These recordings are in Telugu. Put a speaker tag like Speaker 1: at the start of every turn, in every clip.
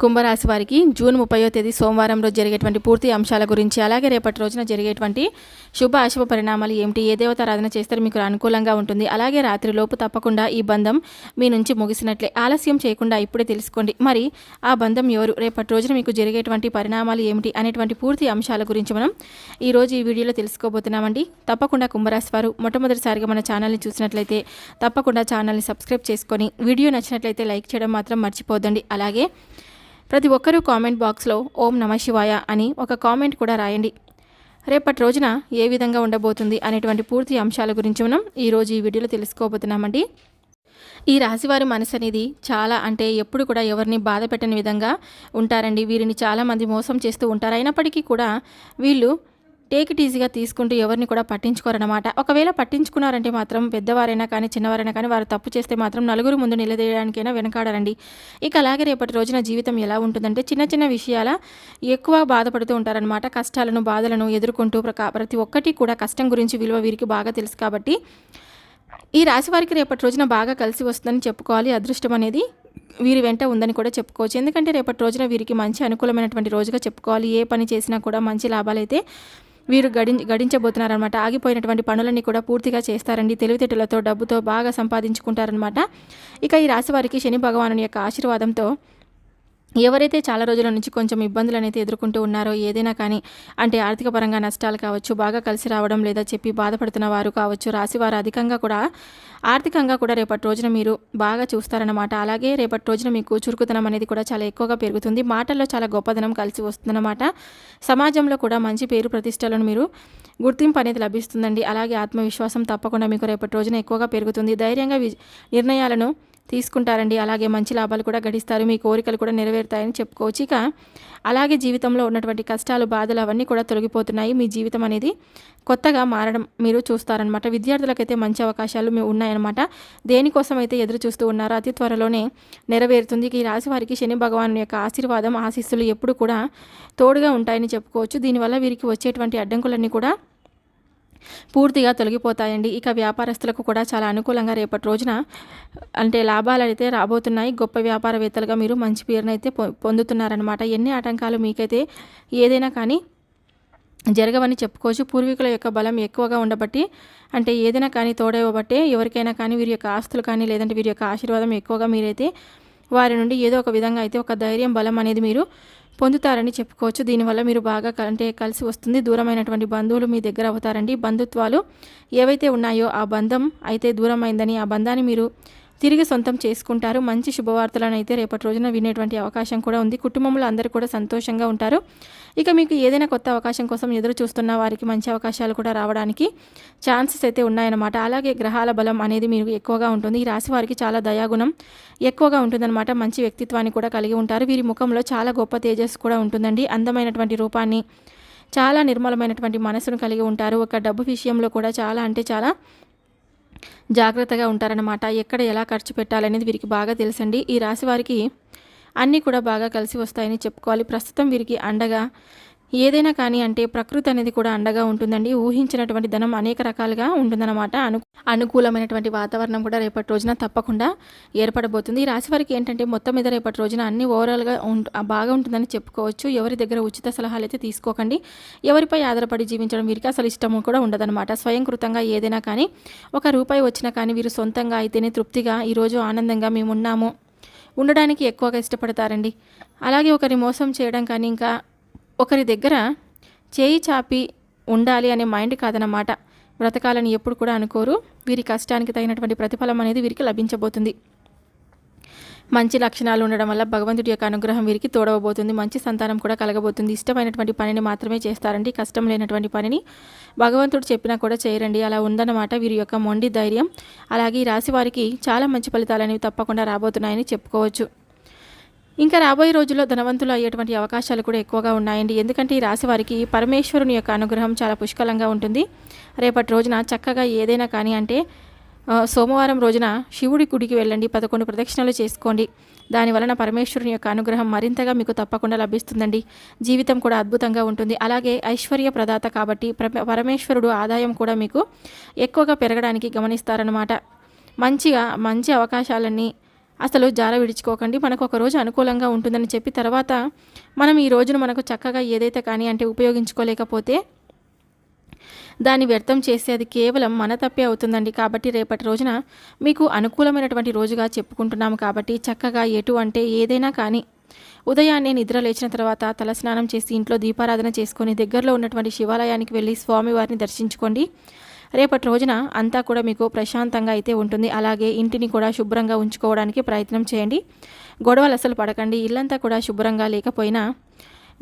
Speaker 1: కుంభరాశి వారికి జూన్ ముప్పయో తేదీ సోమవారం రోజు జరిగేటువంటి పూర్తి అంశాల గురించి అలాగే రేపటి రోజున జరిగేటువంటి శుభ అశుభ పరిణామాలు ఏమిటి ఏ దేవత చేస్తారు చేస్తే మీకు అనుకూలంగా ఉంటుంది అలాగే రాత్రిలోపు తప్పకుండా ఈ బంధం మీ నుంచి ముగిసినట్లే. ఆలస్యం చేయకుండా ఇప్పుడే తెలుసుకోండి. మరి ఆ బంధం ఎవరు రేపటి రోజున మీకు జరిగేటువంటి పరిణామాలు ఏమిటి అనేటువంటి పూర్తి అంశాల గురించి మనం ఈరోజు ఈ వీడియోలో తెలుసుకోబోతున్నామండి. తప్పకుండా కుంభరాశి వారు మొట్టమొదటిసారిగా మన ఛానల్ని చూసినట్లయితే తప్పకుండా ఛానల్ని సబ్స్క్రైబ్ చేసుకొని వీడియో నచ్చినట్లయితే లైక్ చేయడం మాత్రం మర్చిపోద్దండి. అలాగే ప్రతి ఒక్కరూ కామెంట్ బాక్స్లో ఓం నమ శివాయ అని ఒక కామెంట్ కూడా రాయండి. రేపటి రోజున ఏ విధంగా ఉండబోతుంది అనేటువంటి పూర్తి అంశాల గురించి మనం ఈరోజు ఈ వీడియోలో తెలుసుకోబోతున్నామండి. ఈ రాశివారి మనసు అనేది చాలా అంటే ఎప్పుడు కూడా ఎవరిని బాధ పెట్టని విధంగా ఉంటారండి. వీరిని చాలామంది మోసం చేస్తూ ఉంటారు. అయినప్పటికీ కూడా వీళ్ళు టేక్ ఇట్ ఈజీగా తీసుకుంటూ ఎవరిని కూడా పట్టించుకోరనమాట ఒకవేళ పట్టించుకున్నారంటే మాత్రం పెద్దవారైనా కానీ చిన్నవారైనా కానీ వారు తప్పు చేస్తే మాత్రం నలుగురు ముందు నిలదీయడానికైనా వెనకాడరండి. ఇక అలాగే రేపటి రోజున జీవితం ఎలా ఉంటుందంటే చిన్న చిన్న విషయాల ఎక్కువ బాధపడుతూ ఉంటారనమాట కష్టాలను బాధలను ఎదుర్కొంటూ ప్రతి ఒక్కటి కూడా కష్టం గురించి విలువ వీరికి బాగా తెలుసు కాబట్టి ఈ రాశి వారికి రేపటి రోజున బాగా కలిసి వస్తుందని చెప్పుకోవాలి. అదృష్టం అనేది వీరి వెంట ఉందని కూడా చెప్పుకోవచ్చు. ఎందుకంటే రేపటి రోజున వీరికి మంచి అనుకూలమైనటువంటి రోజుగా చెప్పుకోవాలి. ఏ పని చేసినా కూడా మంచి లాభాలైతే వీరు గడి గడించబోతున్నారనమాట ఆగిపోయినటువంటి పనులన్నీ కూడా పూర్తిగా చేస్తారండి. తెలివితేటలతో డబ్బుతో బాగా సంపాదించుకుంటారనమాట ఇక ఈ రాశి వారికి శని భగవాను యొక్క ఆశీర్వాదంతో ఎవరైతే చాలా రోజుల నుంచి కొంచెం ఇబ్బందులు అనేది ఎదుర్కొంటూ ఉన్నారో ఏదైనా కానీ అంటే ఆర్థిక పరంగా నష్టాలు కావచ్చు బాగా కలిసి రావడం లేదా చెప్పి బాధపడుతున్న వారు కావచ్చు రాశివారు అధికంగా కూడా ఆర్థికంగా కూడా రేపటి రోజున మీరు బాగా చూస్తారన్నమాట. అలాగే రేపటి రోజున మీకు చురుకుతనం అనేది కూడా చాలా ఎక్కువగా పెరుగుతుంది. మాటల్లో చాలా గొప్పదనం కలిసి వస్తుందన్నమాట. సమాజంలో కూడా మంచి పేరు ప్రతిష్టలను మీరు గుర్తింపు అనేది లభిస్తుందండి. అలాగే ఆత్మవిశ్వాసం తప్పకుండా మీకు రేపటి రోజున ఎక్కువగా పెరుగుతుంది. ధైర్యంగా వి- నిర్ణయాలను తీసుకుంటారండి. అలాగే మంచి లాభాలు కూడా గడిస్తారు. మీ కోరికలు కూడా నెరవేరుతాయని చెప్పుకోవచ్చు. ఇక అలాగే జీవితంలో ఉన్నటువంటి కష్టాలు బాధలు అవన్నీ కూడా తొలగిపోతున్నాయి. మీ జీవితం అనేది కొత్తగా మారడం మీరు చూస్తారనమాట విద్యార్థులకైతే మంచి అవకాశాలు మీ ఉన్నాయన్నమాట. దేనికోసం అయితే ఎదురు చూస్తూ ఉన్నారో అతి త్వరలోనే నెరవేరుతుంది. ఈ రాశి వారికి శని భగవాను యొక్క ఆశీర్వాదం ఆశీస్సులు ఎప్పుడు కూడా తోడుగా ఉంటాయని చెప్పుకోవచ్చు. దీనివల్ల వీరికి వచ్చేటువంటి అడ్డంకులన్నీ కూడా పూర్తిగా తొలగిపోతాయండి. ఇక వ్యాపారస్తులకు కూడా చాలా అనుకూలంగా రేపటి రోజున అంటే లాభాలు అయితే రాబోతున్నాయి. గొప్ప వ్యాపారవేత్తలుగా మీరు మంచి పేరునైతే పొ పొందుతున్నారనమాట ఎన్ని ఆటంకాలు మీకైతే ఏదైనా కానీ జరగవని చెప్పుకోవచ్చు. పూర్వీకుల యొక్క బలం ఎక్కువగా ఉండబట్టి అంటే ఏదైనా కానీ తోడవబట్టే ఎవరికైనా కానీ వీరి యొక్క ఆస్తులు కానీ లేదంటే వీరి యొక్క ఆశీర్వాదం ఎక్కువగా మీరైతే వారి నుండి ఏదో ఒక విధంగా అయితే ఒక ధైర్యం బలం అనేది మీరు పొందుతారని చెప్పుకోవచ్చు. దీనివల్ల మీరు బాగా అంటే కలిసి వస్తుంది. దూరమైనటువంటి బంధువులు మీ దగ్గర అవుతారండి. బంధుత్వాలు ఏవైతే ఉన్నాయో ఆ బంధం అయితే దూరమైందని ఆ బంధాన్ని మీరు తిరిగి సొంతం చేసుకుంటారు. మంచి శుభవార్తలను అయితే రేపటి రోజున వినేటువంటి అవకాశం కూడా ఉంది. కుటుంబంలో అందరూ కూడా సంతోషంగా ఉంటారు. ఇక మీకు ఏదైనా కొత్త అవకాశం కోసం ఎదురు చూస్తున్న వారికి మంచి అవకాశాలు కూడా రావడానికి ఛాన్సెస్ అయితే ఉన్నాయన్నమాట. అలాగే గ్రహాల బలం అనేది మీరు ఎక్కువగా ఉంటుంది. ఈ రాశి వారికి చాలా దయాగుణం ఎక్కువగా ఉంటుందన్నమాట. మంచి వ్యక్తిత్వాన్ని కూడా కలిగి ఉంటారు. వీరి ముఖంలో చాలా గొప్ప తేజస్సు కూడా ఉంటుందండి. అందమైనటువంటి రూపాన్ని చాలా నిర్మలమైనటువంటి మనసును కలిగి ఉంటారు. ఒక డబ్బు విషయంలో కూడా చాలా అంటే చాలా జాగ్రత్తగా ఉంటారన్నమాట. ఎక్కడ ఎలా ఖర్చు పెట్టాలనేది వీరికి బాగా తెలుసండి. ఈ రాశి వారికి అన్నీ కూడా బాగా కలిసి వస్తాయని చెప్పుకోవాలి. ప్రస్తుతం వీరికి అండగా ఏదైనా కానీ అంటే ప్రకృతి అనేది కూడా అండగా ఉంటుందండి. ఊహించినటువంటి ధనం అనేక రకాలుగా ఉంటుందన్నమాట. అను అనుకూలమైనటువంటి వాతావరణం కూడా రేపటి రోజున తప్పకుండా ఏర్పడబోతుంది. ఈ రాశి వారికి ఏంటంటే మొత్తం మీద రేపటి రోజున అన్ని ఓవరాల్గా బాగా ఉంటుందని చెప్పుకోవచ్చు. ఎవరి దగ్గర ఉచిత సలహాలు అయితే తీసుకోకండి. ఎవరిపై ఆధారపడి జీవించడం వీరికి అసలు ఇష్టము కూడా ఉండదన్నమాట. స్వయంకృతంగా ఏదైనా కానీ ఒక రూపాయి వచ్చినా కానీ వీరు సొంతంగా అయితేనే తృప్తిగా ఈరోజు ఆనందంగా మేము ఉన్నాము ఉండడానికి ఎక్కువగా ఇష్టపడతారండి. అలాగే ఒకరి మోసం చేయడం కానీ ఇంకా ఒకరి దగ్గర చేయి చాపి ఉండాలి అనే మైండ్ కాదనమాట బ్రతకాలని ఎప్పుడు కూడా అనుకోరు. వీరి కష్టానికి తగినటువంటి ప్రతిఫలం అనేది వీరికి లభించబోతుంది. మంచి లక్షణాలు ఉండడం వల్ల భగవంతుడి యొక్క అనుగ్రహం వీరికి తోడవబోతుంది. మంచి సంతానం కూడా కలగబోతుంది. ఇష్టమైనటువంటి పనిని మాత్రమే చేస్తారండి. కష్టం లేనటువంటి పనిని భగవంతుడు చెప్పినా కూడా చేయరండి. అలా ఉందన్నమాట వీరి యొక్క మొండి ధైర్యం. అలాగే ఈ రాశి వారికి చాలా మంచి ఫలితాలు అనేవి తప్పకుండా రాబోతున్నాయని చెప్పుకోవచ్చు. ఇంకా రాబోయే రోజుల్లో ధనవంతులు అయ్యేటువంటి అవకాశాలు కూడా ఎక్కువగా ఉన్నాయండి. ఎందుకంటే ఈ రాశి వారికి పరమేశ్వరుని యొక్క అనుగ్రహం చాలా పుష్కలంగా ఉంటుంది. రేపటి రోజున చక్కగా ఏదైనా కానీ అంటే సోమవారం రోజున శివుడి గుడికి వెళ్ళండి పదకొండు ప్రదక్షిణలు చేసుకోండి. దాని వలన పరమేశ్వరుని యొక్క అనుగ్రహం మరింతగా మీకు తప్పకుండా లభిస్తుందండి. జీవితం కూడా అద్భుతంగా ఉంటుంది. అలాగే ఐశ్వర్య ప్రదాత కాబట్టి ప్ర- పరమేశ్వరుడు ఆదాయం కూడా మీకు ఎక్కువగా పెరగడానికి గమనిస్తారనమాట మంచిగా మంచి అవకాశాలన్నీ అసలు జార విడుచుకోకండి మనకు ఒక రోజు అనుకూలంగా ఉంటుందని చెప్పి తర్వాత మనం ఈ రోజును మనకు చక్కగా ఏదైతే కానీ అంటే ఉపయోగించుకోలేకపోతే దాన్ని వ్యర్థం చేస్తే అది కేవలం మన తప్పే అవుతుందండి. కాబట్టి రేపటి రోజున మీకు అనుకూలమైనటువంటి రోజుగా చెప్పుకుంటున్నాము కాబట్టి చక్కగా ఎటు అంటే ఏదైనా కానీ ఉదయాన్నే నిద్ర లేచిన తర్వాత తలస్నానం చేసి ఇంట్లో దీపారాధన చేసుకొని దగ్గరలో ఉన్నటువంటి శివాలయానికి వెళ్ళి స్వామివారిని దర్శించుకోండి. రేపటి రోజున అంతా కూడా మీకు ప్రశాంతంగా అయితే ఉంటుంది. అలాగే ఇంటిని కూడా శుభ్రంగా ఉంచుకోవడానికి ప్రయత్నం చేయండి. గొడవలు అసలు పడకండి. ఇల్లంతా కూడా శుభ్రంగా లేకపోయినా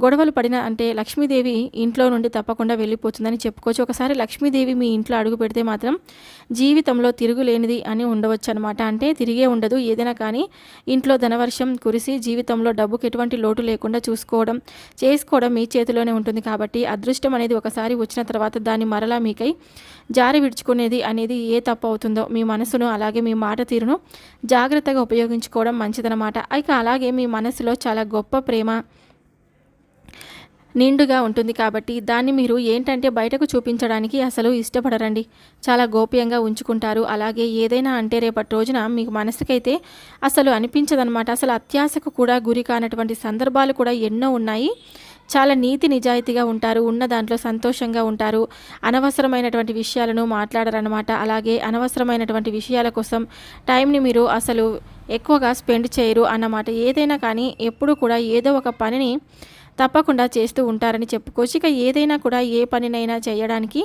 Speaker 1: గొడవలు పడిన అంటే లక్ష్మీదేవి ఇంట్లో నుండి తప్పకుండా వెళ్ళిపోతుందని చెప్పుకోవచ్చు. ఒకసారి లక్ష్మీదేవి మీ ఇంట్లో అడుగు పెడితే మాత్రం జీవితంలో తిరుగులేనిది అని ఉండవచ్చు అనమాట అంటే తిరిగే ఉండదు. ఏదైనా కానీ ఇంట్లో ధనవర్షం కురిసి జీవితంలో డబ్బుకి ఎటువంటి లోటు లేకుండా చూసుకోవడం చేసుకోవడం మీ చేతిలోనే ఉంటుంది. కాబట్టి అదృష్టం అనేది ఒకసారి వచ్చిన తర్వాత దాన్ని మరలా మీకై జారి విడుచుకునేది అనేది ఏ తప్పు అవుతుందో మీ మనసును అలాగే మీ మాట తీరును జాగ్రత్తగా ఉపయోగించుకోవడం మంచిదనమాట ఇక అలాగే మీ మనసులో చాలా గొప్ప ప్రేమ నిండుగా ఉంటుంది కాబట్టి దాన్ని మీరు ఏంటంటే బయటకు చూపించడానికి అసలు ఇష్టపడరండి. చాలా గోప్యంగా ఉంచుకుంటారు. అలాగే ఏదైనా అంటే రేపటి రోజున మీకు మనసుకైతే అసలు అనిపించదనమాట అసలు అత్యాశకు కూడా గురి కానటువంటి సందర్భాలు కూడా ఎన్నో ఉన్నాయి. చాలా నీతి నిజాయితీగా ఉంటారు. ఉన్న దాంట్లో సంతోషంగా ఉంటారు. అనవసరమైనటువంటి విషయాలను మాట్లాడరనమాట అలాగే అనవసరమైనటువంటి విషయాల కోసం టైంని మీరు అసలు ఎక్కువగా స్పెండ్ చేయరు అన్నమాట. ఏదైనా కానీ ఎప్పుడు కూడా ఏదో ఒక పనిని తప్పకుండా చేస్తూ ఉంటారని చెప్పుకోవచ్చు ఇక ఏదైనా కూడా ఏ పనినైనా చేయడానికి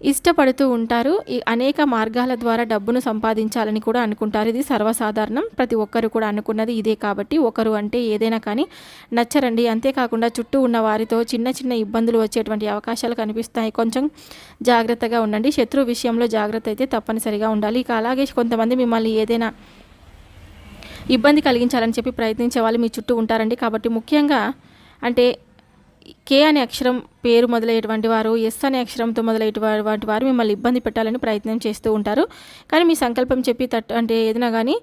Speaker 1: ఇష్టపడుతూ ఉంటారు. ఈ అనేక మార్గాల ద్వారా డబ్బును సంపాదించాలని కూడా అనుకుంటారు. ఇది సర్వసాధారణం. ప్రతి ఒక్కరు కూడా అనుకున్నది ఇదే కాబట్టి ఒకరు అంటే ఏదైనా కానీ నచ్చరండి. అంతేకాకుండా చుట్టూ ఉన్న వారితో చిన్న చిన్న ఇబ్బందులు వచ్చేటువంటి అవకాశాలు కనిపిస్తాయి. కొంచెం జాగ్రత్తగా ఉండండి. శత్రు విషయంలో జాగ్రత్త అయితే తప్పనిసరిగా ఉండాలి. ఇక అలాగే కొంతమంది మిమ్మల్ని ఏదైనా ఇబ్బంది కలిగించాలని చెప్పి ప్రయత్నించే వాళ్ళు మీ చుట్టూ ఉంటారండి. కాబట్టి ముఖ్యంగా అంటే కే అనే అక్షరం పేరు మొదలయ్యేటువంటి వారు ఎస్ అనే అక్షరంతో మొదలయ్యేటువంటి వారు మిమ్మల్ని ఇబ్బంది పెట్టాలని ప్రయత్నం చేస్తూ ఉంటారు. కానీ మీ సంకల్పం చెప్పి తట్ అంటే ఏదైనా కానీ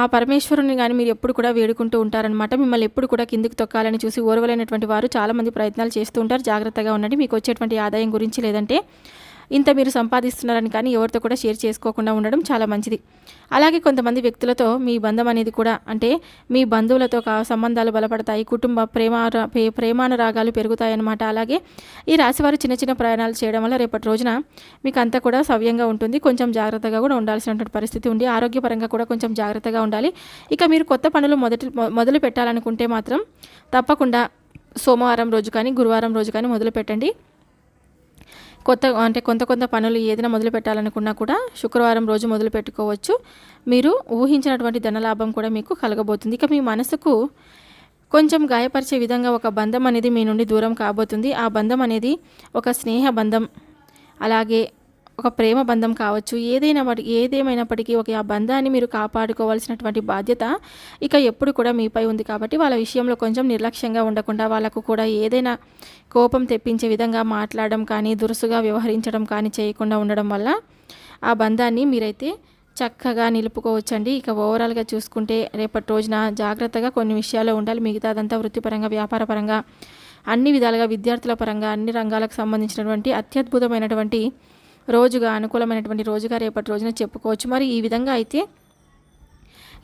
Speaker 1: ఆ పరమేశ్వరుని కానీ మీరు ఎప్పుడు కూడా వేడుకుంటూ ఉంటారనమాట మిమ్మల్ని ఎప్పుడు కూడా కిందికి తొక్కాలని చూసి ఓర్వలైనటువంటి వారు చాలామంది ప్రయత్నాలు చేస్తూ ఉంటారు. జాగ్రత్తగా ఉండండి. మీకు వచ్చేటువంటి ఆదాయం గురించి లేదంటే ఇంత మీరు సంపాదిస్తున్నారని కానీ ఎవరితో కూడా షేర్ చేసుకోకుండా ఉండడం చాలా మంచిది. అలాగే కొంతమంది వ్యక్తులతో మీ బంధం అనేది కూడా అంటే మీ బంధువులతో సంబంధాలు బలపడతాయి కుటుంబ ప్రేమ ప్రేమానురాగాలు పెరుగుతాయన్నమాట. అలాగే ఈ రాశివారు చిన్న చిన్న ప్రయాణాలు చేయడం వల్ల రేపటి రోజున మీకు అంతా కూడా సవ్యంగా ఉంటుంది కొంచెం జాగ్రత్తగా కూడా ఉండాల్సినటువంటి పరిస్థితి ఉంది. ఆరోగ్యపరంగా కూడా కొంచెం జాగ్రత్తగా ఉండాలి. ఇక మీరు కొత్త పనులు మొదటి మొదలు పెట్టాలనుకుంటే మాత్రం తప్పకుండా సోమవారం రోజు కానీ గురువారం రోజు కానీ మొదలు పెట్టండి కొత్త అంటే కొంత కొంత పనులు ఏదైనా మొదలు పెట్టాలనుకున్నా కూడా శుక్రవారం రోజు మొదలు పెట్టుకోవచ్చు. మీరు ఊహించినటువంటి ధనలాభం కూడా మీకు కలగబోతుంది. ఇక మీ మనసుకు కొంచెం గాయపరిచే విధంగా ఒక బంధం అనేది మీ నుండి దూరం కాబోతుంది. ఆ బంధం అనేది ఒక స్నేహ బంధం. అలాగే ఒక ప్రేమ బంధం కావచ్చు ఏదైనా ఏదేమైనప్పటికీ ఒక ఆ బంధాన్ని మీరు కాపాడుకోవాల్సినటువంటి బాధ్యత ఇక ఎప్పుడు కూడా మీపై ఉంది కాబట్టి వాళ్ళ విషయంలో కొంచెం నిర్లక్ష్యంగా ఉండకుండా వాళ్ళకు కూడా ఏదైనా కోపం తెప్పించే విధంగా మాట్లాడడం కానీ దురుసుగా వ్యవహరించడం కానీ చేయకుండా ఉండడం వల్ల ఆ బంధాన్ని మీరైతే చక్కగా నిలుపుకోవచ్చండి. ఇక ఓవరాల్గా చూసుకుంటే రేపటి రోజున జాగ్రత్తగా కొన్ని విషయాల్లో ఉండాలి. మిగతాదంతా వృత్తిపరంగా వ్యాపారపరంగా అన్ని విధాలుగా విద్యార్థుల పరంగా అన్ని రంగాలకు సంబంధించినటువంటి అత్యద్భుతమైనటువంటి రోజుగా అనుకూలమైనటువంటి రోజుగా రేపటి రోజున చెప్పుకోవచ్చు. మరి ఈ విధంగా అయితే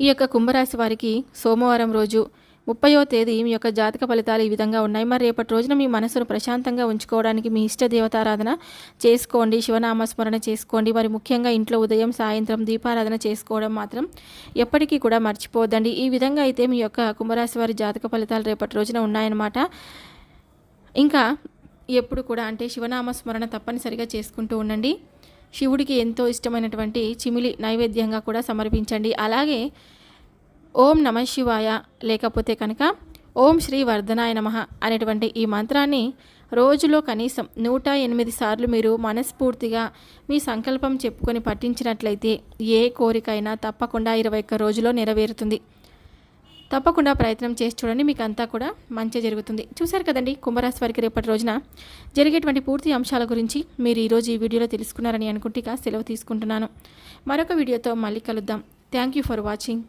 Speaker 1: ఈ యొక్క కుంభరాశి వారికి సోమవారం రోజు ముప్పయో తేదీ మీ యొక్క జాతక ఫలితాలు ఈ విధంగా ఉన్నాయి. మరి రేపటి రోజున మీ మనసును ప్రశాంతంగా ఉంచుకోవడానికి మీ ఇష్ట దేవతారాధన చేసుకోండి. శివనామస్మరణ చేసుకోండి. మరి ముఖ్యంగా ఇంట్లో ఉదయం సాయంత్రం దీపారాధన చేసుకోవడం మాత్రం ఎప్పటికీ కూడా మర్చిపోవద్దండి. ఈ విధంగా అయితే మీ యొక్క కుంభరాశి వారి జాతక ఫలితాలు రేపటి రోజున ఉన్నాయన్నమాట. ఇంకా ఎప్పుడు కూడా అంటే శివనామ స్మరణ తప్పనిసరిగా చేసుకుంటూ ఉండండి. శివుడికి ఎంతో ఇష్టమైనటువంటి చిమిలి నైవేద్యంగా కూడా సమర్పించండి. అలాగే ఓం నమ శివాయ లేకపోతే కనుక ఓం శ్రీ వర్ధనాయ నమ అనేటువంటి ఈ మంత్రాన్ని రోజులో కనీసం నూట ఎనిమిది సార్లు మీరు మనస్ఫూర్తిగా మీ సంకల్పం చెప్పుకొని పట్టించినట్లయితే ఏ కోరికైనా తప్పకుండా ఇరవై ఒక్క రోజులో నెరవేరుతుంది. తప్పకుండా ప్రయత్నం చేసి చూడండి. మీకు అంతా కూడా మంచి జరుగుతుంది. చూశారు కదండి కుంభరాశి వారికి రేపటి రోజున జరిగేటువంటి పూర్తి అంశాల గురించి మీరు ఈరోజు ఈ వీడియోలో తెలుసుకున్నారని అనుకుంటే సెలవు తీసుకుంటున్నాను. మరొక వీడియోతో మళ్ళీ కలుద్దాం. Thank you for watching